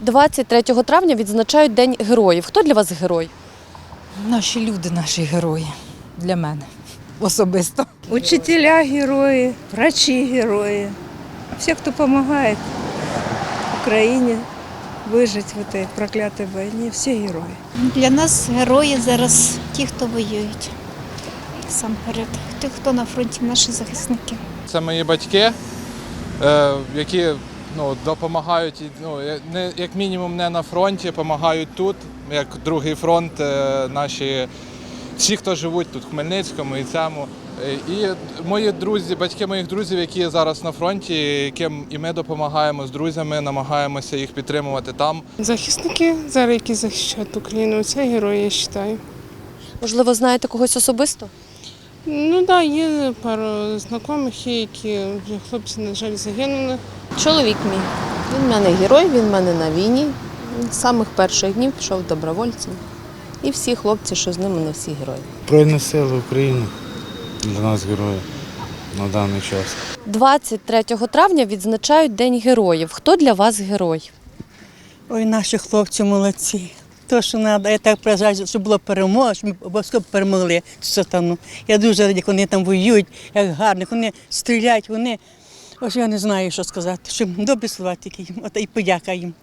23 травня відзначають День героїв. Хто для вас герой? Наші люди, наші герої для мене особисто. Учителя герои, врачи герои, все, кто помогает Украине выжить в этой проклятой войне, все герои. Для нас герої зараз ті, хто воюють. Сам перед тих, хто на фронті, наші захисники. Це мої батьки, е, які ну, допомагають, і, ну, не, як мінімум не на фронті, допомагають тут, як другий фронт, е, наші всі, хто живуть тут, в Хмельницькому і цьому. Е, І мої друзі, батьки моїх друзів, які зараз на фронті, яким і ми допомагаємо з друзями, намагаємося їх підтримувати там. Захисники зараз, які захищають Україну, це герої, я вважаю. Можливо, знаєте когось особисто? Ну так, да, є пару знайомих, які хлопці, на жаль, загинули. Чоловік мій. Він в мене герой, він в мене на війні. Він з самих перших днів пішов добровольцем. І всі хлопці, що з ними, вони всі герої. Збройні сили України для нас герої на даний час. 23 травня відзначають День героїв. Хто для вас герой? Ой, наші хлопці молодці. То, що треба, я так бажаю, щоб була перемога, щоб ми обов'язково перемогли цю сатану. Я дуже рада, як вони там воюють, як гарно, вони стріляють, вони. Ось я не знаю, що сказати. Щоб добрі слова тільки їм, от і подяка їм.